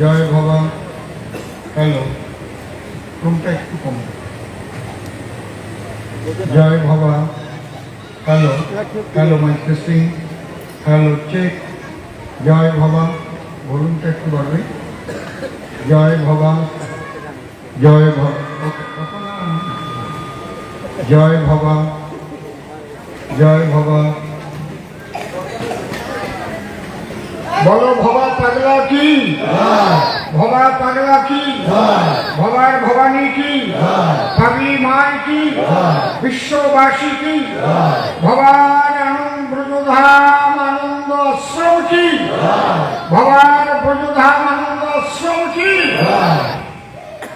জয় বাবা। হ্যালো রুমটা একটু কম। জয় বাবা। হ্যালো হ্যালো মাই সিং হ্যালো চেক জয় বাবা। ভলিউমটা একটু বাড়বে। জয় বাবা। জয় বাবা। জয় বাবা। জয় বাবা। বলো, ভবা পাগলা কি? ভবা পাগলা কি? ভবার ভবানী কি? পাগলি মায় কি? বিশ্ববাসী কি? ভবার আনন্দ, ব্রজধাম আনন্দ আশ্রম কি? ভবার ব্রজধাম আনন্দ আশ্রম কি?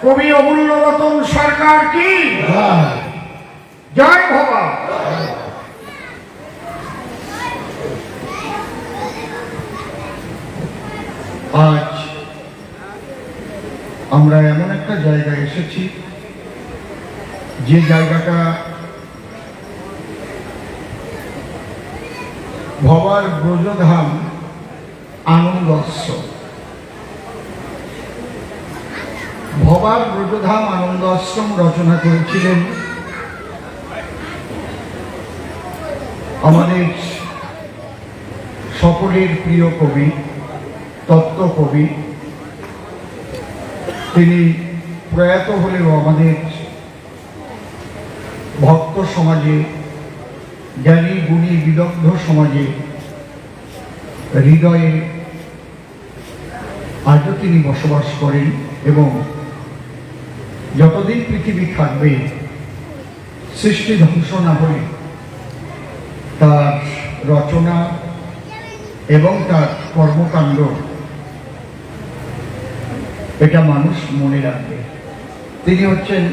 কবি অমূল্য রতন সরকার কি? জয় ভবা। আজ আমরা এমন একটা জায়গায় এসেছি, যে জায়গাটা ভবার ব্রজধাম আনন্দস্য ভবার ব্রজধাম আনন্দ আশ্রম রচনা করেছিলেন আমাদের সকলের প্রিয় কবি তত্ত্বকবি। তিনি প্রয়াত হলেও আমাদের ভক্ত সমাজে, জ্ঞানী, গুণী, বিদগ্ধ সমাজে হৃদয়ে আজও তিনি বসবাস করেন এবং যতদিন পৃথিবী থাকবে, সৃষ্টি ধ্বংস না হলে তার রচনা এবং তার কর্মকাণ্ড এটা মানুষ মনে রাখবে তিনি হচ্ছেন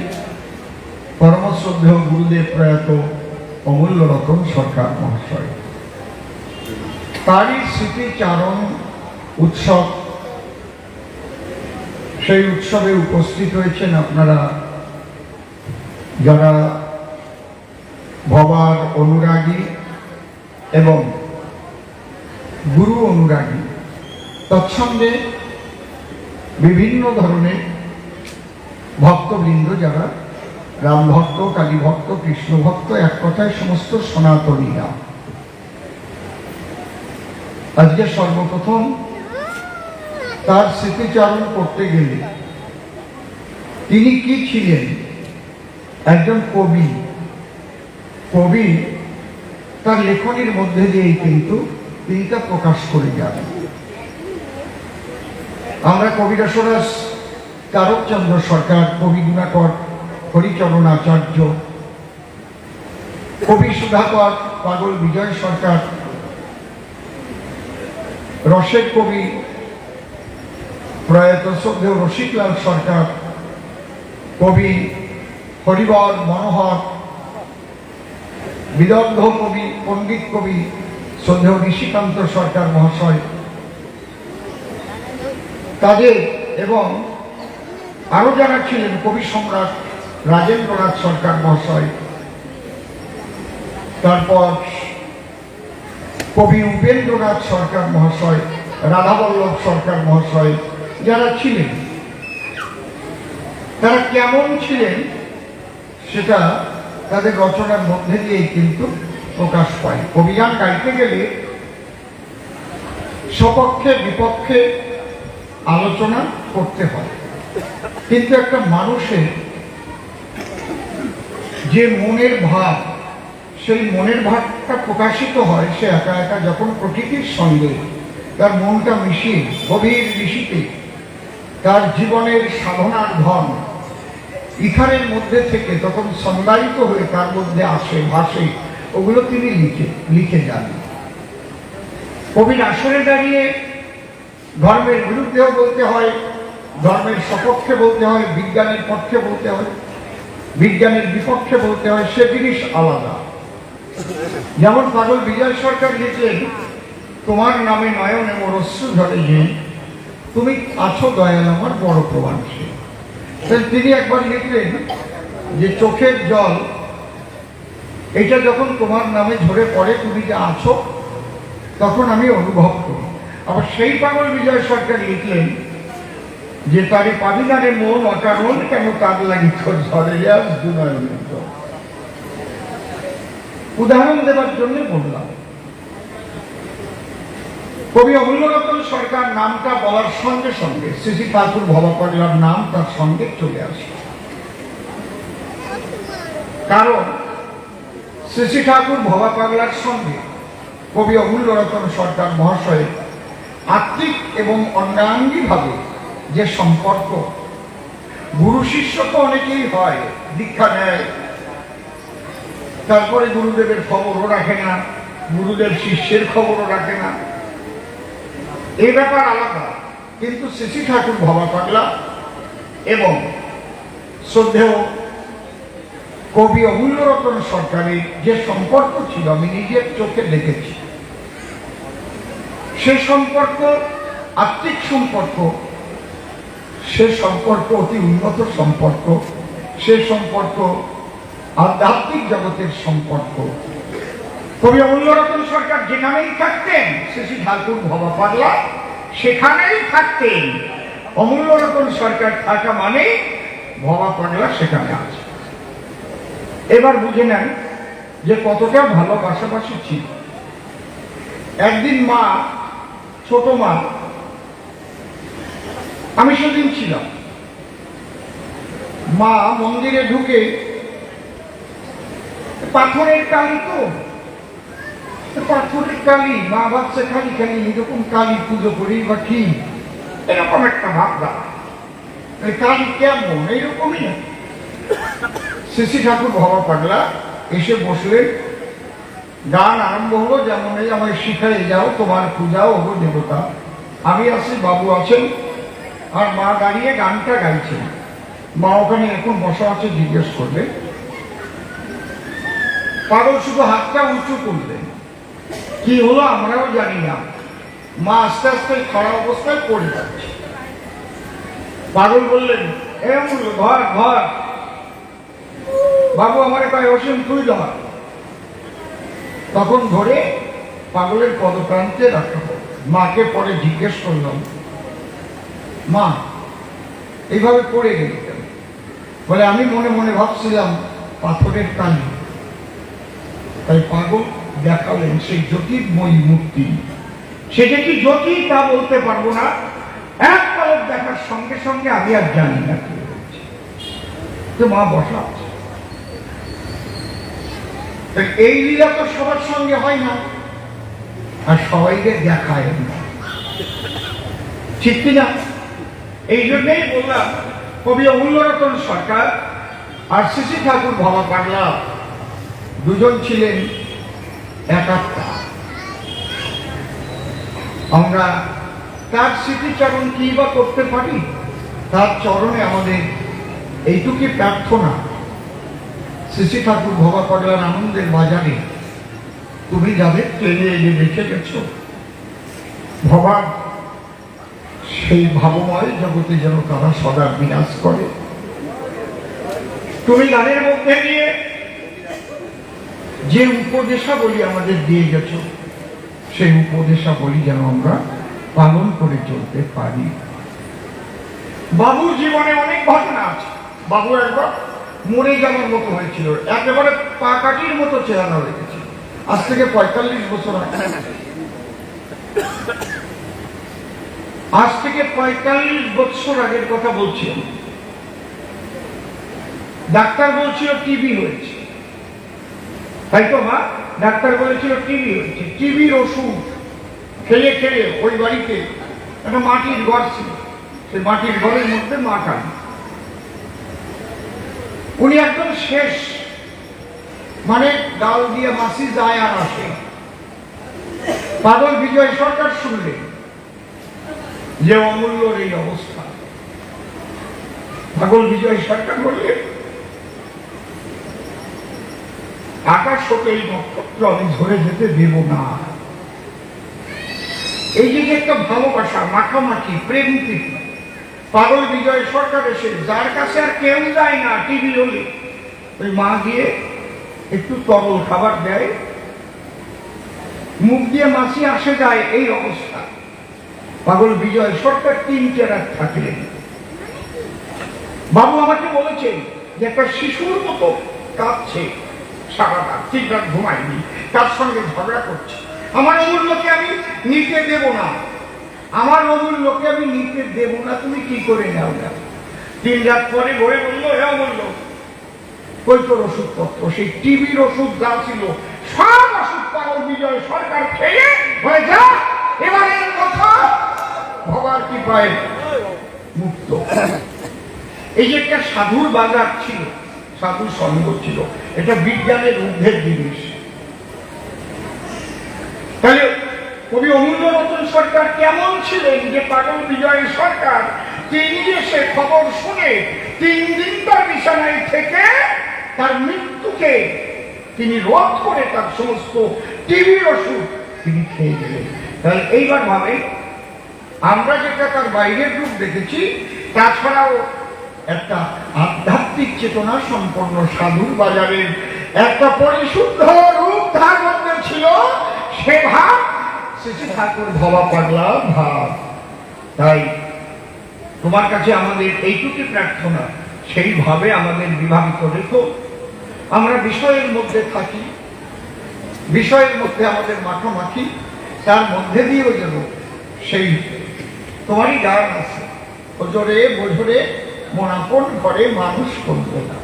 পরমশ্রদ্ধেয় গুরুদেব প্রয়াত অমূল্য রতন সরকার মহাশয়। তারই স্মৃতিচারণ উৎসব, সেই উৎসবে উপস্থিত হয়েছেন আপনারা যারা ভবার অনুরাগী এবং গুরু অনুরাগী। তৎসঙ্গে বিভিন্ন ধরনের ভক্তবৃন্দ যারা রাম ভক্ত, কালী ভক্ত, কৃষ্ণ ভক্ত, এক কথায় সমস্ত সনাতনীরা। আজকে সর্বপ্রথম তার স্মৃতিচারণ করতে গেলে তিনি কি ছিলেন? একজন কবি। কবি তার লেখনীর মধ্যে দিয়েই কিন্তু তিনি তা প্রকাশ করে যান। আমরা কবিরাসরাস তারকচন্দ্র সরকার, কবি গুণাকর, হরিচরণ আচার্য, কবি সুধাকর, পাগল বিজয় সরকার, রসের কবি প্রয়াত শ্রদ্ধেয় রসিকলাল সরকার, কবি হরিবর মনোহর, বিদগ্ধ কবি, পণ্ডিত কবি শ্রদ্ধেয় ঋষিকান্ত সরকার মহাশয় তাদের এবং আরও যারা ছিলেন কবি সম্রাট রাজেন্দ্রনাথ সরকার মহাশয়, তারপর কবি উপেন্দ্রনাথ সরকার মহাশয়, রাধাবল্লভ সরকার মহাশয় যারা ছিলেন, তারা কেমন ছিলেন সেটা তাদের রচনার মধ্যে দিয়েই কিন্তু প্রকাশ পায়। কবিগান গাইতে গেলে সপক্ষে বিপক্ষে আলোচনা করতে হয়। কিন্তু একটা মানুষের যে মনের ভাব, সেই মনের ভাবটা প্রকাশিত হয়, সে একা একা যখন প্রকৃতির সঙ্গে তার মনটা মিশিয়ে গভীর ঋষিতে তার জীবনের সাধনার ধন ইথারের মধ্যে থেকে তখন সংজ্ঞায়িত হয়ে তার মধ্যে আসে, ভাসে। ওগুলো তিনি লিখে লিখে যান। কবির আসরে দাঁড়িয়ে ধর্মের বিরুদ্ধেও বলতে হয়, ধর্মের সপক্ষে বলতে হয়, বিজ্ঞানের পক্ষে বলতে হয়, বিজ্ঞানের বিপক্ষে বলতে হয়, সে জিনিস আলাদা। যেমন পাগল বিজয় সরকার লিখলেন, তোমার নামে নয়নে মোর অশ্রু ঝরে যে, তুমি আছো দয়াল আমার বড় প্রমাণ তাহলে তিনি একবার লিখলেন যে, চোখের জল, এটা যখন তোমার নামে ঝরে পড়ে, তুমি যে আছো, তখন আমি অনুভব করি। আবার সেই পাগল বিজয় সরকার লিখলেন যে তারে পাবি না মন, অকারণ কেন তার লাগি ঝরে উদাহরণ দেবার জন্য বললাম। কবি অমূল্যরতন সরকার নামটা বলার সঙ্গে সঙ্গে, শ্রী ঠাকুর ভবা পাগলার নাম তার সঙ্গে চলে আসে। কারণ শ্রী ঠাকুর ভবা পাগলার সঙ্গে কবি অমূল্যরতন সরকার মহাশয় আত্মিক এবং অঙ্গাঙ্গিভাবে যে সম্পর্ক। গুরু শিষ্য তো অনেকেই হয়, দীক্ষা নেয়। তারপরে গুরুদেবের খবরও রাখে না, গুরুদেব শিষ্যের খবরও রাখে না। এ ব্যাপার আলাদা, কিন্তু শ্রী ঠাকুর ভবা পাগলা এবং শ্রদ্ধেয় কবি অমূল্যরতন সরকারের যে সম্পর্ক ছিল, আমি নিজের চোখে দেখেছি। সে সম্পর্ক, আত্মিক সম্পর্ক, সে সম্পর্ক অতি উন্নত সম্পর্ক, সে সম্পর্ক আধ্যাত্মিক জগতের সম্পর্ক। কবি অমূল্যরতন সরকার যেখানেই থাকতেন, শ্রী ঠাকুর ভবা পাগলা, সেখানেই থাকতেন। অমূল্যরতন সরকার থাকা মানে ভবা পাগলা সেখানে আছে। এবার বুঝে নেন যে কতটা ভালো পাশাপাশি ছিল। একদিন মা ছোট মা। আমি সেদিন ছিলাম। মা মন্দিরে ঢুকে পাথরের কালি তো। পাথরের কালি, মা ভাবছে খালি খালি এরকম কালী পুজো করি বা কি? এরকম একটা ভাবনা। কালী কেমন? এইরকমই শ্রী ঠাকুর ভবা পাগলা এসে বসলেন। গান আরম্ভ হলো, যেমন এই আমায় শিখাই যাও, তোমার পূজাও ও দেবতা। আমি আছি, বাবু আছেন, আর মা দাঁড়িয়ে গানটা গাইছেন। মা ওখানে এখন বসা আছে, জিজ্ঞেস করবে। পাগল শুধু হাতটা উঁচু করলেন কি হলো আমরাও জানি না। মা আস্তে আস্তে খারাপ অবস্থায় পড়ে যাচ্ছে। পাগল বললেন এমন ঘর ঘর বাবু আমার কয়, অসীম, তুই ধর। তখন ধরে পাগলের পদপ্রান্তে রাখা। মাকে পরে জিজ্ঞেস করলাম, মা, এইভাবে পড়ে গেল বলে, আমি মনে মনে ভাবছিলাম পাথরের কালি তাই পাগল দেখালেন সেই জ্যোতির্ময়ী মূর্তি। সেটা কি জ্যোতি তা বলতে পারব না। এক পলক দেখার সঙ্গে সঙ্গে আমি আর জানি না কি তো মা বসা। আছে এই লীলা তো সবার সঙ্গে হয় না। আর সবাইকে দেখায় ঠিক কিনা? এই জন্যই বললাম, কবি অমূল্যরতন সরকার আর শ্রী ঠাকুর ভবা পাগলা, দুজন ছিলেন একাত্মা আমরা তার স্মৃতিচারণ কি বা করতে পারি? তার চরণে আমাদের এইটুকুই প্রার্থনা। শ্রী ঠাকুর ভবা পাগলার আনন্দের বাজারে। তুমি যাদের ট্রেনে এনে রেখে গেছো ভবা সেই ভাবময় জগতে যেন তারা সদা বিনাশ করে। তুমি গানের মধ্যে দিয়ে যে উপদেশাবলী আমাদের দিয়ে গেছো, সেই উপদেশাবলী যেন আমরা পালন করে চলতে পারি। বাবুর জীবনে অনেক ঘটনা আছে। বাবু একবার মরে যাওয়ার মতো হয়েছিল। একেবারে পাকাটির মতো চেহারা হয়ে গেছে আজ থেকে পঁয়তাল্লিশ বছর আগে। আজ থেকে পঁয়তাল্লিশ বছর আগের কথা বলছি ডাক্তার বলছিল টিবি হয়েছে। তাই তো, মা? ডাক্তার বলেছিল টিবি হয়েছে। টিবির ওষুধ খেয়ে খেয়ে ওই বাড়িতে একটা মাটির ঘর ছিল। সেই মাটির ঘরের মধ্যে মা কান উনি একদম শেষ। মানে ডাল দিয়ে মাসি যায় আর আসে। পাগল বিজয় সরকার শুনলেন যে অমূল্যর এই অবস্থা। পাগল বিজয় সরকার বললেন, আকাশ হতে এই নক্ষত্র আমি ধরে যেতে দেব না। এই যে একটা ভালোবাসা, মাখামাখি প্রেম প্রীতি পাগল বিজয় সরকার এসে, যার কাছে আর কেউ যায় না টিভি হলে। ওই মা গিয়ে একটু তরল খাবার দেয়। মুখ দিয়ে মাসি আসে যায়, এই অবস্থা। পাগল বিজয় সরকার তিনটে রাত থাকলেন। বাবু আমাকে বলেছেন যে একটা শিশুর মতো কাঁদছে সারা রাত তিন রাত ঘুমায়নি, তার সঙ্গে ঝগড়া করছে। আমার মূল্যকে আমি নিতে দেব না। আমার অমূল্যকে আমি নিতে দেব না, তুমি কি করে নাও না? তিন রাত পরে ভরে বলল হে অমূল্য কই তোর ওষুধপত্র, সেই টিভির ওষুধ যা ছিল। সব ওষুধ পাগল বিজয় সরকার খেয়ে হয়ে যা এবারের কথা ভবার কি পায় মুক্ত। এই যে একটা সাধুর বাজার ছিল, সাধুর সঙ্গ ছিল, এটা বিজ্ঞানের ঊর্ধ্বের জিনিস। তাহলে কবি অমূল্য রতন সরকার কেমন ছিলেন যে পাগল বিজয় সরকার? তিনি যে সে খবর শুনে তিন দিন তার বিছানায় থেকে তার মৃত্যুকে তিনি রোধ করে তার সমস্ত টিভির ওষুধ তিনি খেয়ে গেলেন। তাহলে এইবার ভাবে আমরা যেটা তার বাইরের রূপ দেখেছি, তাছাড়াও একটা আধ্যাত্মিক চেতনা সম্পন্ন সাধুর বাজারের একটা পরিশুদ্ধ রূপ তার মধ্যে ছিল, সে ভাব শ্রী ঠাকুর ভবা। তাই তোমার কাছে আমাদের এইটুকু প্রার্থনা, সেইভাবে আমাদের রেখো। আমরা বিষয়ের মধ্যে থাকি, বিষয়ের মধ্যে আমাদের মাখামাখি, তার মধ্যে দিয়েও যেন সেই তোমারই গান আছে। ওজরে বোঝরে মনাপন ঘরে মানুষ করবে না।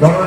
ধরো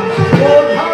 Lord,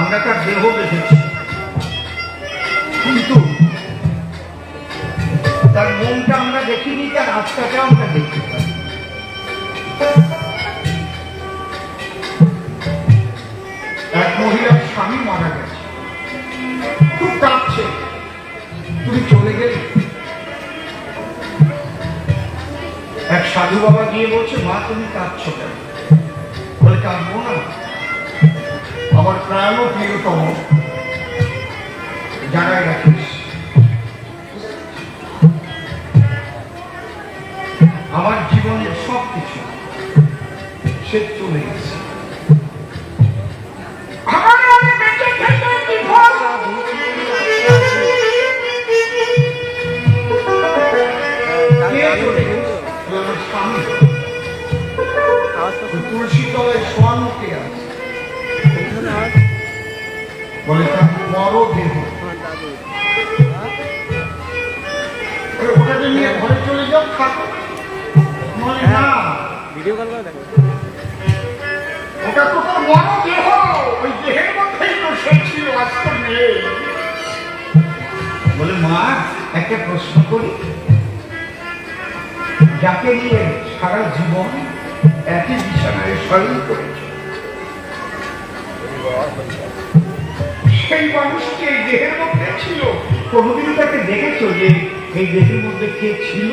আমরা তার দেহ কিন্তু তার মনটা আমরা দেখিনি, তার আমরা পাই এক মহিলার স্বামী মারা গেছে। খুব কাঁদছে তুমি চলে গেলে? এক সাধু বাবা গিয়ে বলছে, মা, তুমি কাঁদছ কেন? না আমার প্রাণ প্রিয়তম। জানাই রাখিস। আমার জীবনের সব কিছু সে চলে গেছে। আমার আমি তুলসী তলায় শোয়ানো কে আছে? বলে তার বড় দেহ ওটাকে নিয়ে ঘরে চলে যাও থাকো বলে না। ভিডিও কল করে দেখো। ওটা তো তোর বড় দেহ। ওই দেহের মধ্যেই তো সে ছিল আজকে নেই। বলে মা একটা প্রশ্ন করি। যাকে নিয়ে সারা জীবন একই বিছানায় শয়ন করেছে। সেই মানুষটি এই দেহের মধ্যে ছিল। কোনোদিন তাকে দেখেছ যে এই দেহের মধ্যে কে ছিল?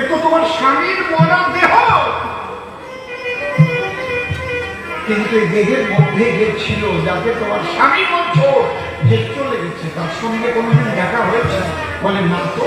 এ তোমার স্বামীর মরা দেহ। কিন্তু এই দেহের মধ্যে যে ছিল তোমার স্বামী বলছো যে চলে গেছে, তার সঙ্গে কোনোদিন দেখা হয়েছে? বলে না তো।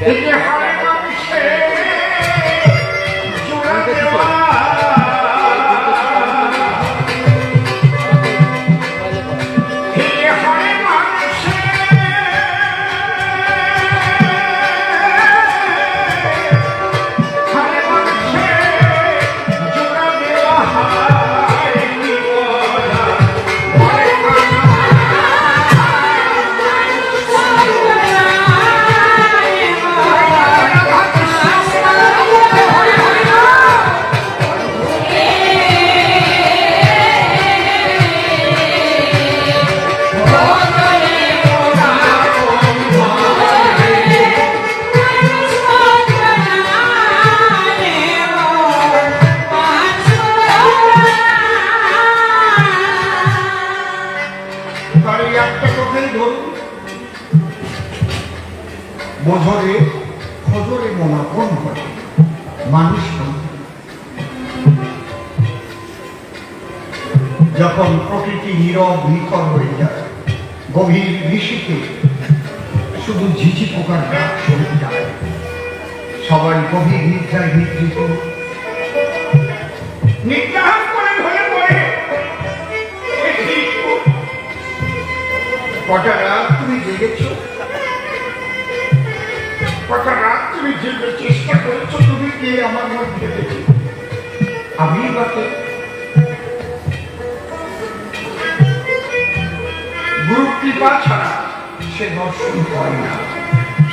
হায় মানুষে জোড়া দেওয়া, সবাই গভীর নিদ্রায় নিদ্রিত। নিদ্রাহার করে ধরে পড়ে। কটা রাত তুমি জেগেছ? কটা রাত তুমি জেগে চেষ্টা করেছ তুমি কে আমার মধ্যে দেখে আমি বাকে গুরু কৃপা ছাড়া সে দর্শন হয় না।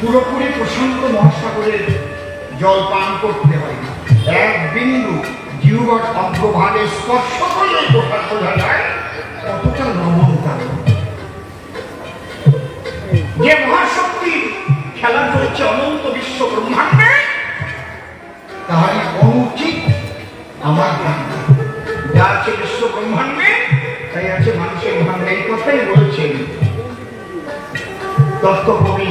পুরোপুরি প্রশান্ত মহাসাগরের জল পান করতে হয় এক বিন্দু জিউবট অগ্রভাগে স্পর্শ করলে গোটা বোঝা যায় কতটা নমনতা যে মহাশক্তি খেলা করেছে অনন্ত বিশ্ব ব্রহ্মাণ্ডে তাহলে অনুচিত আমার যা আছে বিশ্ব ব্রহ্মাণ্ডে তাই আছে মানুষের ভাগ্যে এই কথাই বলেছেন। তত্ত্বভূমি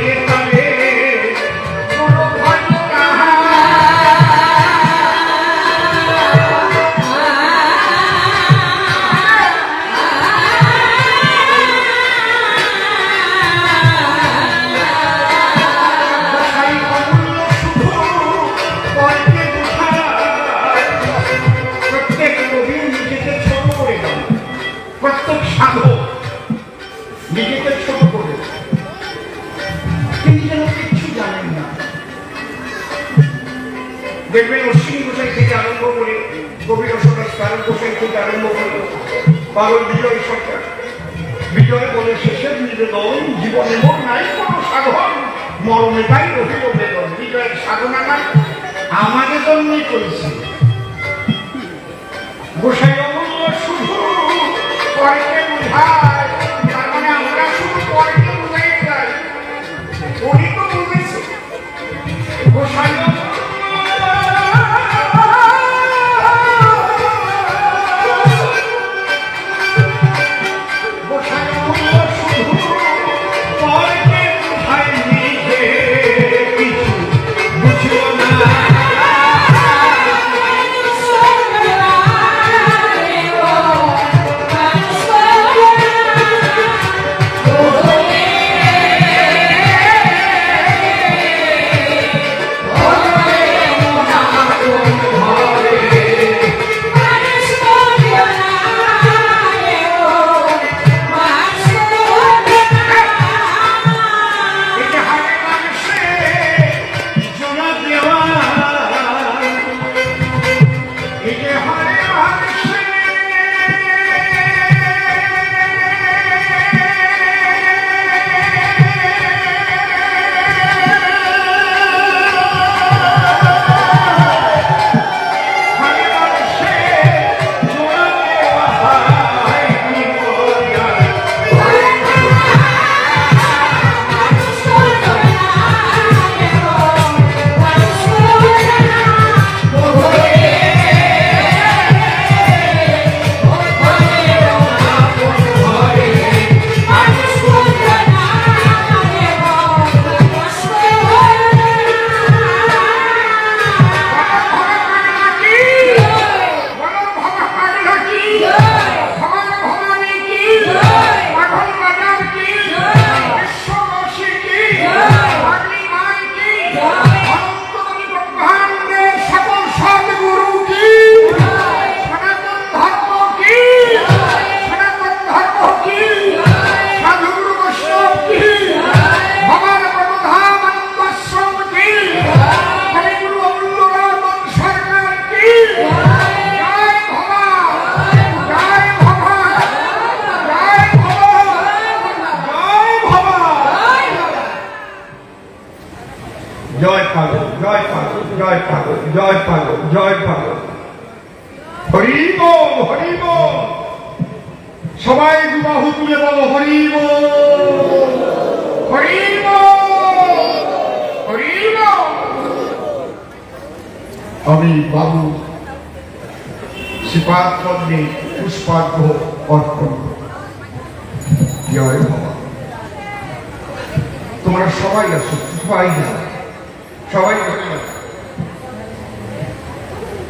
সবাই ধন্যবাদ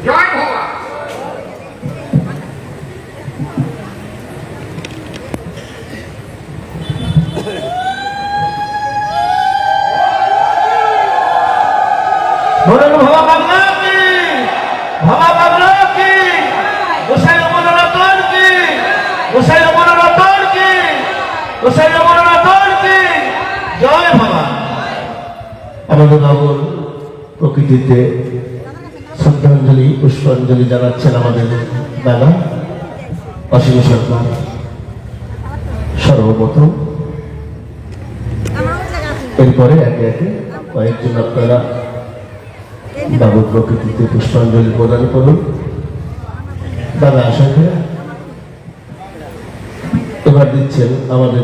জয় ভবা বলুন ভবা বাংলা কি? ভবা বাংলা কি? গোসাই রমন রতন কি? গোসাই রমন রতন কি? গোসাই রমন জয় ভবা অবদাবুল প্রকৃতিতে শ্রদ্ধাঞ্জলি, পুষ্পাঞ্জলি জানাচ্ছেন আমাদের দাদা অসীম সরকার সর্বপ্রথম, এরপরে একে একে কয়েকজন আপনারা বাবুর প্রকৃতিতে পুষ্পাঞ্জলি প্রদান করুন। দাদা আশা করে এবার দিচ্ছেন আমাদের